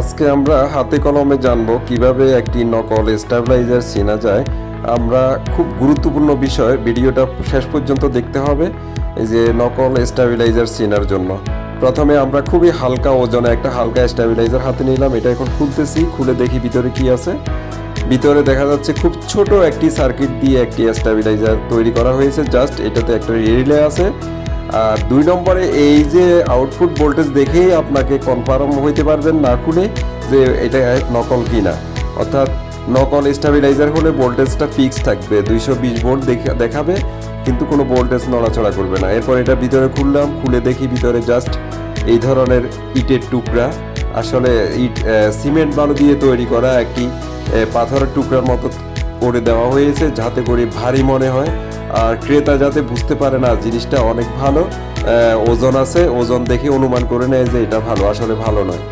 আজকে আমরা হাতে কলমে জানব কীভাবে একটি নকল স্টেবিলাইজার চেনা যায়। আমরা খুব গুরুত্বপূর্ণ বিষয়, ভিডিওটা শেষ পর্যন্ত দেখতে হবে, এই যে নকল স্টেবিলাইজার চেনার জন্য। প্রথমে আমরা খুবই হালকা ওজনে একটা হালকা স্টেবিলাইজার হাতে নিলাম, এটা এখন খুলতেছি, খুলে দেখি ভিতরে কি আছে। ভিতরে দেখা যাচ্ছে খুব ছোট একটি সার্কিট দিয়ে একটি স্টেবিলাইজার তৈরি করা হয়েছে, জাস্ট এটাতে একটা রিলে আছে। আর দুই নম্বরে এই যে আউটপুট ভোল্টেজ দেখেই আপনাকে কনফার্ম হইতে পারবেন না খুলে যে এটা নকল কিনা। অর্থাৎ নকল স্টাবিলাইজার হলে ভোল্টেজটা ফিক্স থাকবে, দুইশো বিশ ভোল্ট দেখাবে, কিন্তু কোনো ভোল্টেজ নড়াচড়া করবে না। এরপর এটা ভিতরে খুললাম, খুলে দেখি ভিতরে জাস্ট এই ধরনের ইটের টুকরা। আসলে ইট সিমেন্ট বালু দিয়ে তৈরি করা একটি পাথরের টুকরার মতো করে দেওয়া হয়েছে, যাতে করে ভারী মনে হয়। ক্রেতা যাতে বুঝতে পারে না জিনিসটা অনেক ভালো ওজন আছে, ওজন দেখে অনুমান করে নেয় যে এটা ভালো, আসলে ভালো নয়।